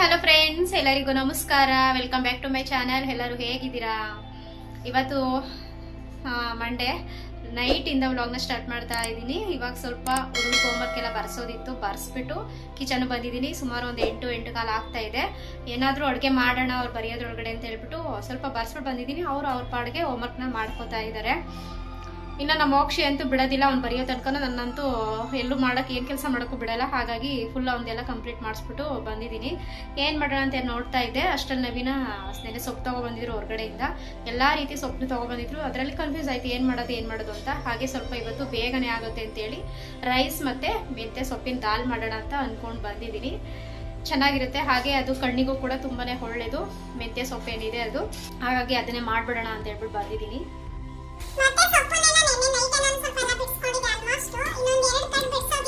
Hello friends ಎಲ್ಲರಿಗೂ ನಮಸ್ಕಾರ. Welcome back to my channel ಎಲ್ಲರೂ ಹೇಗಿದ್ದೀರಾ? ಇವತ್ತು ಮಂಡೇ ನೈಟಿಂದ ವ್ಲಾಗ್ನ ಸ್ಟಾರ್ಟ್ ಮಾಡ್ತಾ ಇದ್ದೀನಿ. ಇವಾಗ ಸ್ವಲ್ಪ ಹುಡುಗ ಹೋಮ್ವರ್ಕ್ ಎಲ್ಲ ಬರ್ಸೋದಿತ್ತು. ಬರ್ಸ್ಬಿಟ್ಟು ಕಿಚನ್ ಬಂದಿದ್ದೀನಿ. ಸುಮಾರು ಒಂದು ಎಂಟು ಎಂಟು ಕಾಲ ಆಗ್ತಾ ಇದೆ. ಏನಾದರೂ ಅಡುಗೆ ಮಾಡೋಣ, ಅವ್ರು ಬರೆಯೋದ್ರೊಳಗಡೆ ಅಂತ ಹೇಳ್ಬಿಟ್ಟು ಸ್ವಲ್ಪ ಬರ್ಸ್ಬಿಟ್ಟು ಬಂದಿದ್ದೀನಿ. ಅವರು ಅವ್ರ ಪಾಡಿಗೆ ಹೋಮ್ವರ್ಕ್ನ ಮಾಡ್ಕೋತಾ ಇದ್ದಾರೆ. ಇನ್ನು ನಮ್ಮ ಮೋಕ್ಷಿ ಅಂತೂ ಬಿಡೋದಿಲ್ಲ, ಅವ್ನು ಬರೆಯೋ ತನಕ ನನ್ನಂತೂ ಎಲ್ಲೂ ಮಾಡೋಕ್ಕೆ ಏನು ಕೆಲಸ ಮಾಡೋಕ್ಕೂ ಬಿಡೋಲ್ಲ. ಹಾಗಾಗಿ ಫುಲ್ ಅವನ್ನೆಲ್ಲ ಕಂಪ್ಲೀಟ್ ಮಾಡಿಸ್ಬಿಟ್ಟು ಬಂದಿದ್ದೀನಿ. ಏನು ಮಾಡೋಣ ಅಂತ ನೋಡ್ತಾ ಇದ್ದೆ. ಅಷ್ಟರಲ್ಲಿ ನವೀನ ನೆನೆ ಸೊಪ್ಪು ತೊಗೊಬಂದಿದ್ರು ಹೊರಗಡೆಯಿಂದ. ಎಲ್ಲ ರೀತಿ ಸೊಪ್ಪು ತೊಗೊಬಂದಿದ್ರು. ಅದರಲ್ಲಿ ಕನ್ಫ್ಯೂಸ್ ಆಯಿತು, ಏನು ಮಾಡೋದು ಏನು ಮಾಡೋದು ಅಂತ. ಹಾಗೆ ಸ್ವಲ್ಪ ಇವತ್ತು ಬೇಗನೆ ಆಗುತ್ತೆ ಅಂತೇಳಿ ರೈಸ್ ಮತ್ತು ಮೆಂತೆ ಸೊಪ್ಪಿನ ದಾಲ್ ಮಾಡೋಣ ಅಂತ ಅಂದ್ಕೊಂಡು ಬಂದಿದ್ದೀನಿ. ಚೆನ್ನಾಗಿರುತ್ತೆ. ಹಾಗೆ ಅದು ಕಣ್ಣಿಗೂ ಕೂಡ ತುಂಬಾ ಒಳ್ಳೆಯದು ಮೆಂತ್ಯ ಸೊಪ್ಪು ಏನಿದೆ ಅದು. ಹಾಗಾಗಿ ಅದನ್ನೇ ಮಾಡಿಬಿಡೋಣ ಅಂತ ಹೇಳ್ಬಿಟ್ಟು ಬಂದಿದ್ದೀನಿ. ಇನ್ನೊಂದು ಎರಡು ಕಟ್ ಬಿಡಿಸೋದಿತ್ತು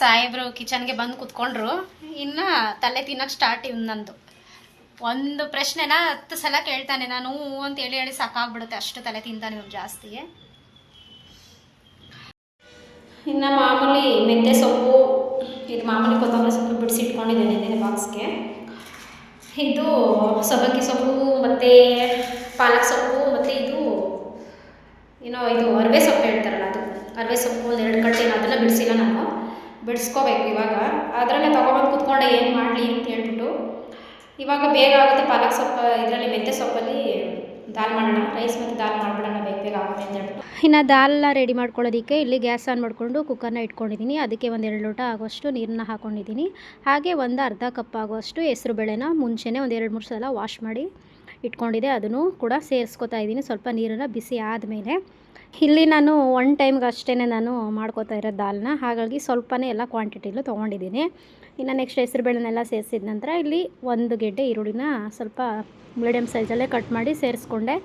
ಸಾಹೇಬ್ರು ಕಿಚನ್ಗೆ ಬಂದು ಕುತ್ಕೊಂಡ್ರು. ಇನ್ನು ತಲೆ ತಿನ್ನೋಕೆ ಸ್ಟಾರ್ಟ್ ನಂದು. ಒಂದು ಪ್ರಶ್ನೆನ ಹತ್ತು ಸಲ ಕೇಳ್ತಾನೆ ನಾನು ಅಂತ ಹೇಳಿ ಹೇಳಿ ಸಾಕಾಗ್ಬಿಡುತ್ತೆ. ಅಷ್ಟು ತಲೆ ತಿಂತಾನೆ ಇವ್ರು ಜಾಸ್ತಿ. ಇನ್ನು ಮಾಮೂಲಿ ಮೆಂತ್ಯ ಸೊಪ್ಪು, ಇದು ಮಾಮೂಲಿ ಕೊತ್ತಂಬರಿ ಸೊಪ್ಪು ಬಿಡಿಸಿಟ್ಕೊಂಡಿದ್ದೇನೆ ನೆನೆ ಬಾಕ್ಸ್ಗೆ. ಇದು ಸೊಬಕ್ಕಿ ಸೊಪ್ಪು, ಮತ್ತು ಪಾಲಕ್ ಸೊಪ್ಪು, ಮತ್ತು ಇದು ಏನೋ ಇದು ಅರವೆ ಸೊಪ್ಪು ಹೇಳ್ತಾರಲ್ಲ ಅದು. ಅರವೆ ಸೊಪ್ಪು ಒಂದು ಎರಡು ಕಟ್ಟೆ ಅದನ್ನು ಬಿಡಿಸಿಲ್ಲ ನಾನು. ಬಿಡಿಸ್ಕೋಬೇಕು ಇವಾಗ. ಅದರಲ್ಲೇ ತೊಗೊಬಂದು ಕುತ್ಕೊಂಡೆ ಏನು ಮಾಡಲಿ ಅಂತ ಹೇಳ್ಬಿಟ್ಟು. ಇವಾಗ ಬೇಗ ಆಗುತ್ತೆ ಪಾಲಕ್ ಸೊಪ್ಪು, ಇದರಲ್ಲಿ ಮೆಂತ್ಯ ಸೊಪ್ಪಲ್ಲಿ ದಾಲ್ ಮಾಡೋಣ. ರೈಸ್ ಮತ್ತು ದಾಲ್ ಮಾಡಿಬಿಡೋಣ, ಬೇಗ ಬೇಗ ಆಗುತ್ತೆ ಅಂತ ಹೇಳ್ಬಿಟ್ಟು. ಇನ್ನು ದಾಲ್ನ ರೆಡಿ ಮಾಡ್ಕೊಳ್ಳೋದಕ್ಕೆ ಇಲ್ಲಿ ಗ್ಯಾಸ್ ಆನ್ ಮಾಡಿಕೊಂಡು ಕುಕ್ಕರ್ನ ಇಟ್ಕೊಂಡಿದ್ದೀನಿ. ಅದಕ್ಕೆ ಒಂದು ಎರಡು ಲೋಟ ಆಗೋಷ್ಟು ನೀರನ್ನ ಹಾಕ್ಕೊಂಡಿದ್ದೀನಿ ಹಾಗೆ ಒಂದು ಅರ್ಧ ಕಪ್ ಆಗೋಷ್ಟು ಹೆಸರು ಬೇಳೆನ ಮುಂಚೆನೇ ಒಂದು ಎರಡು, ಮೂರು ಸಲ ವಾಶ್ ಮಾಡಿ ಇಟ್ಕೊಂಡಿದೆ ಅದನ್ನು ಕೂಡ ಸೇರಿಸ್ಕೊತಾ ಇದ್ದೀನಿ. ಸ್ವಲ್ಪ ನೀರನ್ನು ಬಿಸಿ ಆದಮೇಲೆ. ಇಲ್ಲಿ ನಾನು ಒನ್ ಟೈಮ್ಗೆ ಅಷ್ಟೇ ನಾನು ಮಾಡ್ಕೋತಾ ಇರೋ ದಾಲ್ನ. ಹಾಗಾಗಿ ಸ್ವಲ್ಪನೇ ಎಲ್ಲ ಕ್ವಾಂಟಿಟಿಲೂ ತೊಗೊಂಡಿದ್ದೀನಿ. ಇನ್ನು ನೆಕ್ಸ್ಟ್ ಹೆಸ್ರು ಬೇಳೆನೆಲ್ಲ ಸೇರಿಸಿದ ನಂತರ ಇಲ್ಲಿ ಒಂದು ಗೆಡ್ಡೆ ಈರುಳ್ಳಿನ ಸ್ವಲ್ಪ ಮೀಡಿಯಮ್ ಸೈಜಲ್ಲೇ ಕಟ್ ಮಾಡಿ ಸೇರಿಸ್ಕೊಂಡೆ.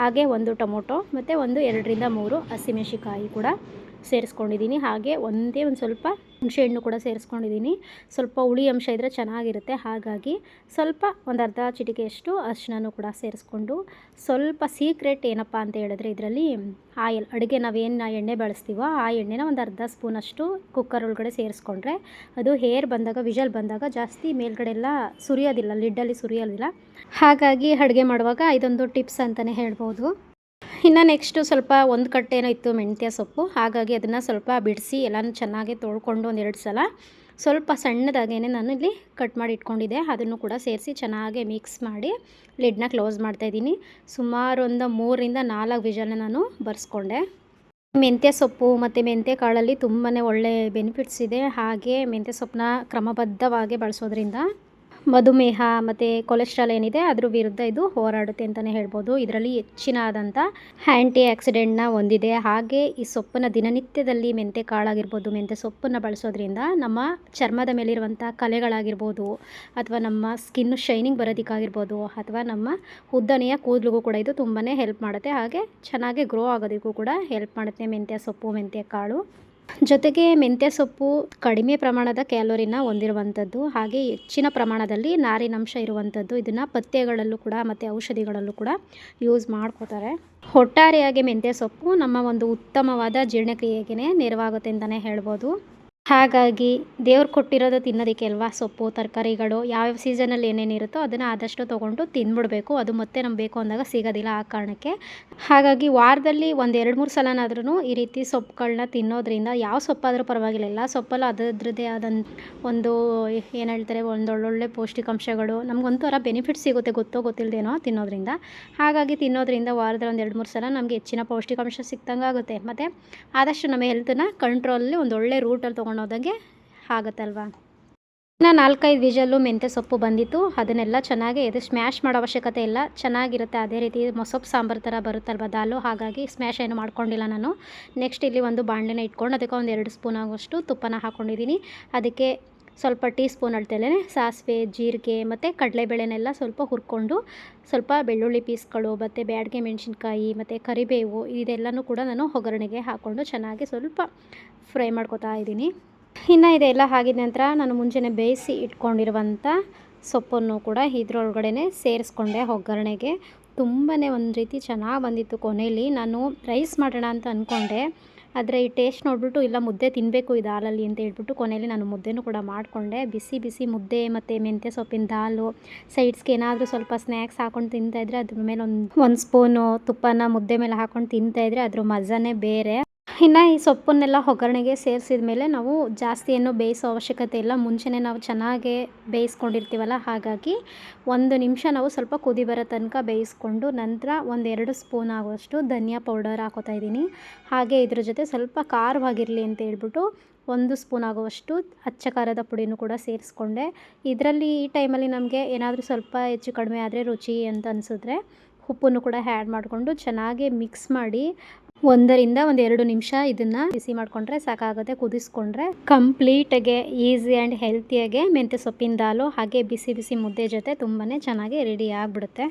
ಹಾಗೆ ಒಂದು ಟೊಮೊಟೊ, ಮತ್ತು ಒಂದು ಎರಡರಿಂದ ಮೂರು ಹಸಿಮೆಣಸಿಕಾಯಿ ಕೂಡ. ಸೇರಿಸ್ಕೊಂಡಿದ್ದೀನಿ. ಹಾಗೆ ಒಂದೇ ಒಂದು ಸ್ವಲ್ಪ ಹುಣಸೆಹಣ್ಣು ಕೂಡ ಸೇರಿಸ್ಕೊಂಡಿದ್ದೀನಿ. ಸ್ವಲ್ಪ ಹುಳಿ ಅಂಶ ಇದ್ದರೆ ಚೆನ್ನಾಗಿರುತ್ತೆ. ಹಾಗಾಗಿ ಸ್ವಲ್ಪ ಒಂದು ಅರ್ಧ ಚಿಟಿಕೆಯಷ್ಟು ಅರಿಶಿನೂ ಕೂಡ ಸೇರಿಸ್ಕೊಂಡು ಸ್ವಲ್ಪ ಸೀಕ್ರೆಟ್ ಏನಪ್ಪ ಅಂತ ಹೇಳಿದ್ರೆ ಇದರಲ್ಲಿ ಆಯಿಲ್, ಅಡುಗೆ ನಾವೇನು ಎಣ್ಣೆ ಬಳಸ್ತೀವೋ ಆ ಎಣ್ಣೆನ ಒಂದು ಅರ್ಧ ಸ್ಪೂನಷ್ಟು ಕುಕ್ಕರ್ ಒಳಗಡೆ ಸೇರಿಸ್ಕೊಂಡ್ರೆ ಅದು ಹೇರ್ ಬಂದಾಗ ವಿಜಲ್ ಬಂದಾಗ ಜಾಸ್ತಿ ಮೇಲ್ಗಡೆ ಎಲ್ಲ ಸುರಿಯೋದಿಲ್ಲ ಲಿಡ್ಡಲ್ಲಿ ಸುರಿಯೋದಿಲ್ಲ. ಹಾಗಾಗಿ ಅಡುಗೆ ಮಾಡುವಾಗ ಇದೊಂದು ಟಿಪ್ಸ್ ಅಂತಲೇ ಹೇಳ್ಬೋದು. ಇನ್ನು ನೆಕ್ಸ್ಟು ಸ್ವಲ್ಪ ಒಂದು ಕಟ್ಟೇನೋ ಇತ್ತು ಮೆಂತ್ಯ ಸೊಪ್ಪು, ಹಾಗಾಗಿ ಅದನ್ನು ಸ್ವಲ್ಪ ಬಿಡಿಸಿ ಎಲ್ಲನೂ ಚೆನ್ನಾಗಿ ತೊಳ್ಕೊಂಡು ಒಂದೆರಡು ಸಲ. ಸ್ವಲ್ಪ ಸಣ್ಣದಾಗೇನೆ ನಾನು ಇಲ್ಲಿ ಕಟ್ ಮಾಡಿ ಇಟ್ಕೊಂಡಿದ್ದೆ. ಅದನ್ನು ಕೂಡ ಸೇರಿಸಿ ಚೆನ್ನಾಗಿ ಮಿಕ್ಸ್ ಮಾಡಿ ಲಿಡ್ನ ಕ್ಲೋಸ್ ಮಾಡ್ತಾಯಿದ್ದೀನಿ ಸುಮಾರು ಒಂದು ಮೂರಿಂದ ನಾಲ್ಕು ವಿಜಲ್ನ ನಾನು ಬರ್ಸ್ಕೊಂಡೆ. ಮೆಂತ್ಯ ಸೊಪ್ಪು ಮತ್ತು ಮೆಂತ್ಯ ಕಾಳಲ್ಲಿ ತುಂಬಾ ಒಳ್ಳೆ ಬೆನಿಫಿಟ್ಸ್ ಇದೆ. ಹಾಗೆ ಮೆಂತ್ಯ ಸೊಪ್ಪನ್ನ ಕ್ರಮಬದ್ಧವಾಗಿ ಬಳಸೋದ್ರಿಂದ. ಮಧುಮೇಹ ಮತ್ತು ಕೊಲೆಸ್ಟ್ರಾಲ್ ಏನಿದೆ ಅದ್ರ ವಿರುದ್ಧ ಇದು ಹೋರಾಡುತ್ತೆ ಅಂತಲೇ ಹೇಳ್ಬೋದು. ಇದರಲ್ಲಿ ಹೆಚ್ಚಿನಾದಂಥ ಆ್ಯಂಟಿ ಆಕ್ಸಿಡೆಂಟ್ನ ಹೊಂದಿದೆ. ಹಾಗೆ ಈ ಸೊಪ್ಪನ್ನು ದಿನನಿತ್ಯದಲ್ಲಿ ಮೆಂತೆ ಕಾಳಾಗಿರ್ಬೋದು, ಮೆಂತೆ ಸೊಪ್ಪನ್ನು ಬಳಸೋದ್ರಿಂದ ನಮ್ಮ ಚರ್ಮದ ಮೇಲಿರುವಂಥ ಕಲೆಗಳಾಗಿರ್ಬೋದು, ಅಥವಾ ನಮ್ಮ ಸ್ಕಿನ್ ಶೈನಿಂಗ್ ಬರೋದಕ್ಕಾಗಿರ್ಬೋದು, ಅಥವಾ ನಮ್ಮ ಉದ್ದನೆಯ ಕೂದಲಿಗೂ ಕೂಡ ಇದು ತುಂಬಾ ಹೆಲ್ಪ್ ಮಾಡುತ್ತೆ. ಹಾಗೆ ಚೆನ್ನಾಗಿ ಗ್ರೋ ಆಗೋದಕ್ಕೂ ಕೂಡ ಹೆಲ್ಪ್ ಮಾಡುತ್ತೆ ಮೆಂತ್ಯ ಸೊಪ್ಪು, ಮೆಂತ್ಯ ಕಾಳು. ಜೊತೆಗೆ ಮೆಂತ್ಯ ಸೊಪ್ಪು ಕಡಿಮೆ ಪ್ರಮಾಣದ ಕ್ಯಾಲೋರಿನ ಹೊಂದಿರುವಂಥದ್ದು, ಹಾಗೆ ಹೆಚ್ಚಿನ ಪ್ರಮಾಣದಲ್ಲಿ ನಾರಿನಂಶ ಇರುವಂಥದ್ದು. ಇದನ್ನು ಪಥ್ಯಗಳಲ್ಲೂ ಕೂಡ ಮತ್ತು ಔಷಧಿಗಳಲ್ಲೂ ಕೂಡ ಯೂಸ್ ಮಾಡ್ಕೋತಾರೆ. ಒಟ್ಟಾರೆಯಾಗಿ ಮೆಂತ್ಯ ಸೊಪ್ಪು ನಮ್ಮ ಒಂದು ಉತ್ತಮವಾದ ಜೀರ್ಣಕ್ರಿಯೆಗೆ ನೆರವಾಗುತ್ತೆ ಅಂತಲೇ ಹೇಳ್ಬೋದು. ಹಾಗಾಗಿ ದೇವ್ರು ಕೊಟ್ಟಿರೋದು ತಿನ್ನೋದಕ್ಕೆ ಅಲ್ವಾ? ಸೊಪ್ಪು, ತರಕಾರಿಗಳು ಯಾವ್ಯಾವ ಸೀಸನಲ್ಲಿ ಏನೇನಿರುತ್ತೋ ಅದನ್ನು ಆದಷ್ಟು ತೊಗೊಂಡು ತಿಂದ್ಬಿಡ್ಬೇಕು ಅದು ಮತ್ತೆ ನಮ್ಗೆ ಬೇಕು ಅಂದಾಗ ಸಿಗೋದಿಲ್ಲ ಆ ಕಾರಣಕ್ಕೆ. ಹಾಗಾಗಿ ವಾರದಲ್ಲಿ ಒಂದು ಎರಡು ಮೂರು ಸಲನಾದ್ರೂ ಈ ರೀತಿ ಸೊಪ್ಪುಗಳನ್ನ ತಿನ್ನೋದ್ರಿಂದ ಯಾವ ಸೊಪ್ಪಾದರೂ ಪರವಾಗಿಲ್ಲ. ಎಲ್ಲ ಸೊಪ್ಪಲ್ಲೂ ಅದರದ್ರದ್ದೇ ಆದಂಥ ಒಂದು ಏನು ಹೇಳ್ತಾರೆ ಒಂದು ಒಳ್ಳೊಳ್ಳೆ ಪೌಷ್ಟಿಕಾಂಶಗಳು ನಮಗೊಂಥರ ಬೆನಿಫಿಟ್ ಸಿಗುತ್ತೆ ಗೊತ್ತೋ ಗೊತ್ತಿಲ್ಲದೇನೋ ತಿನ್ನೋದ್ರಿಂದ. ಹಾಗಾಗಿ ತಿನ್ನೋದ್ರಿಂದ ವಾರದಲ್ಲಿ ಒಂದು ಎರಡು ಮೂರು ಸಲ ನಮಗೆ ಹೆಚ್ಚಿನ ಪೌಷ್ಟಿಕಾಂಶ ಸಿಕ್ದಂಗೆ ಆಗುತ್ತೆ ಮತ್ತು ಆದಷ್ಟು ನಮ್ಮ ಹೆಲ್ತನ್ನ ಕಂಟ್ರೋಲಲ್ಲಿ ಒಂದು ಒಳ್ಳೆ ರೂಟಲ್ಲಿ ತೊಗೊಂಡೋದಂಗೆ ಆಗುತ್ತಲ್ವಾ? ಇನ್ನು ನಾಲ್ಕೈದು ವಿಜಲ್ಲು ಮೆಂತ್ಯ ಸೊಪ್ಪು ಬಂದಿತ್ತು. ಅದನ್ನೆಲ್ಲ ಚೆನ್ನಾಗಿ ಎದು ಸ್ಮ್ಯಾಶ್ ಮಾಡೋ ಅವಶ್ಯಕತೆ ಇಲ್ಲ. ಚೆನ್ನಾಗಿರುತ್ತೆ. ಅದೇ ರೀತಿ ಮೊಸೊಪ್ಪು ಸಾಂಬಾರು ಥರ ಬರುತ್ತಲ್ವ ದಾಲು? ಹಾಗಾಗಿ ಸ್ಮ್ಯಾಶ್ ಏನು ಮಾಡ್ಕೊಂಡಿಲ್ಲ ನಾನು. ನೆಕ್ಸ್ಟ್ ಇಲ್ಲಿ ಒಂದು ಬಾಣಲೆನ ಇಟ್ಕೊಂಡು ಅದಕ್ಕೆ ಒಂದು ಎರಡು ಸ್ಪೂನ್ ಆಗೋಷ್ಟು ತುಪ್ಪನ ಹಾಕ್ಕೊಂಡಿದ್ದೀನಿ ಅದಕ್ಕೆ ಸ್ವಲ್ಪ ಟೀ ಸ್ಪೂನ್ ಅಳ್ತೇಲೇ ಸಾಸಿವೆ, ಜೀರಿಗೆ ಮತ್ತು ಕಡಲೆಬೇಳೆನೆಲ್ಲ ಸ್ವಲ್ಪ ಹುರ್ಕೊಂಡು ಸ್ವಲ್ಪ ಬೆಳ್ಳುಳ್ಳಿ ಪೀಸ್ಗಳು ಮತ್ತು ಬ್ಯಾಡಗೆ ಮೆಣಸಿನ್ಕಾಯಿ ಮತ್ತು ಕರಿಬೇವು ಇದೆಲ್ಲನೂ ಕೂಡ ನಾನು ಒಗ್ಗರಣೆಗೆ ಹಾಕ್ಕೊಂಡು ಚೆನ್ನಾಗಿ ಸ್ವಲ್ಪ ಫ್ರೈ ಮಾಡ್ಕೊತಾ ಇದ್ದೀನಿ. ಇನ್ನು ಇದೆಲ್ಲ ಆಗಿದ ನಂತರ ನಾನು ಮುಂಚೆನೇ ಬೇಯಿಸಿ ಇಟ್ಕೊಂಡಿರುವಂಥ ಸೊಪ್ಪನ್ನು ಕೂಡ ಇದ್ರೊಳಗಡೆ ಸೇರಿಸ್ಕೊಂಡೆ ಒಗ್ಗರಣೆಗೆ. ತುಂಬಾ ಒಂದು ರೀತಿ ಚೆನ್ನಾಗಿ ಬಂದಿತ್ತು ಕೊನೆಯಲ್ಲಿ ನಾನು ರೈಸ್ ಮಾಡೋಣ ಅಂತ ಅಂದ್ಕೊಂಡೆ ಆದರೆ ಈ ಟೇಸ್ಟ್ ನೋಡಿಬಿಟ್ಟು, ಇಲ್ಲ, ಮುದ್ದೆ ತಿನ್ನಬೇಕು ಇದು ಹಾಲಲ್ಲಿ ಅಂತ ಹೇಳ್ಬಿಟ್ಟು ಕೊನೆಯಲ್ಲಿ ನಾನು ಮುದ್ದೆನೂ ಕೂಡ ಮಾಡಿಕೊಂಡೆ. ಬಿಸಿ ಬಿಸಿ ಮುದ್ದೆ ಮತ್ತು ಮೆಂತ್ಯ ಸೊಪ್ಪಿನ ದಾಲು ಸೈಡ್ಸ್ಗೆ ಏನಾದರೂ ಸ್ವಲ್ಪ ಸ್ನ್ಯಾಕ್ಸ್ ಹಾಕೊಂಡು ತಿಂತಾಯಿದ್ರೆ ಅದ್ರ ಮೇಲೆ ಒಂದು ಒಂದು ಸ್ಪೂನು ತುಪ್ಪನ ಮುದ್ದೆ ಮೇಲೆ ಹಾಕೊಂಡು ತಿಂತಾಯಿದ್ರೆ ಅದ್ರ ಮಜಾನೇ ಬೇರೆ. ಇನ್ನು ಈ ಸೊಪ್ಪನ್ನೆಲ್ಲ ಒಗ್ಗರಣೆಗೆ ಸೇರಿಸಿದ ಮೇಲೆ ನಾವು ಜಾಸ್ತಿ ಏನು ಬೇಯಿಸೋ ಅವಶ್ಯಕತೆ ಇಲ್ಲ. ಮುಂಚೆನೇ ನಾವು ಚೆನ್ನಾಗೇ ಬೇಯಿಸ್ಕೊಂಡಿರ್ತೀವಲ್ಲ, ಹಾಗಾಗಿ ಒಂದು ನಿಮಿಷ ನಾವು ಸ್ವಲ್ಪ ಕುದಿ ಬರೋ ತನಕ ಬೇಯಿಸ್ಕೊಂಡು ನಂತರ ಒಂದೆರಡು ಸ್ಪೂನ್ ಆಗುವಷ್ಟು ಧನಿಯಾ ಪೌಡರ್ ಹಾಕೋತಾ ಇದ್ದೀನಿ. ಹಾಗೆ ಇದ್ರ ಜೊತೆ ಸ್ವಲ್ಪ ಖಾರವಾಗಿರಲಿ ಅಂತ ಹೇಳ್ಬಿಟ್ಟು ಒಂದು ಸ್ಪೂನ್ ಆಗುವಷ್ಟು ಅಚ್ಚ ಖಾರದ ಪುಡಿನೂ ಕೂಡ ಸೇರಿಸ್ಕೊಂಡೆ. ಇದರಲ್ಲಿ ಈ ಟೈಮಲ್ಲಿ ನಮಗೆ ಏನಾದರೂ ಸ್ವಲ್ಪ ಹೆಚ್ಚು ಕಡಿಮೆ ಆದರೆ ರುಚಿ ಅಂತ ಅನಿಸಿದ್ರೆ ಉಪ್ಪನ್ನು ಕೂಡ ಆ್ಯಡ್ ಮಾಡಿಕೊಂಡು ಚೆನ್ನಾಗಿ ಮಿಕ್ಸ್ ಮಾಡಿ ಒಂದರಿಂದ ಒಂದು ಎರಡು ನಿಮಿಷ ಇದನ್ನು ಬಿಸಿ ಮಾಡಿಕೊಂಡ್ರೆ ಸಾಕಾಗುತ್ತೆ, ಕುದಿಸ್ಕೊಂಡ್ರೆ ಕಂಪ್ಲೀಟಾಗೆ ಈಸಿ ಆ್ಯಂಡ್ ಹೆಲ್ತಿಯಾಗೆ ಮೆಂತ್ಯ ಸೊಪ್ಪಿನ ದಾಲು ಹಾಗೆ ಬಿಸಿ ಬಿಸಿ ಮುದ್ದೆ ಜೊತೆ ತುಂಬಾನೇ ಚೆನ್ನಾಗಿ ರೆಡಿ ಆಗಿಬಿಡುತ್ತೆ.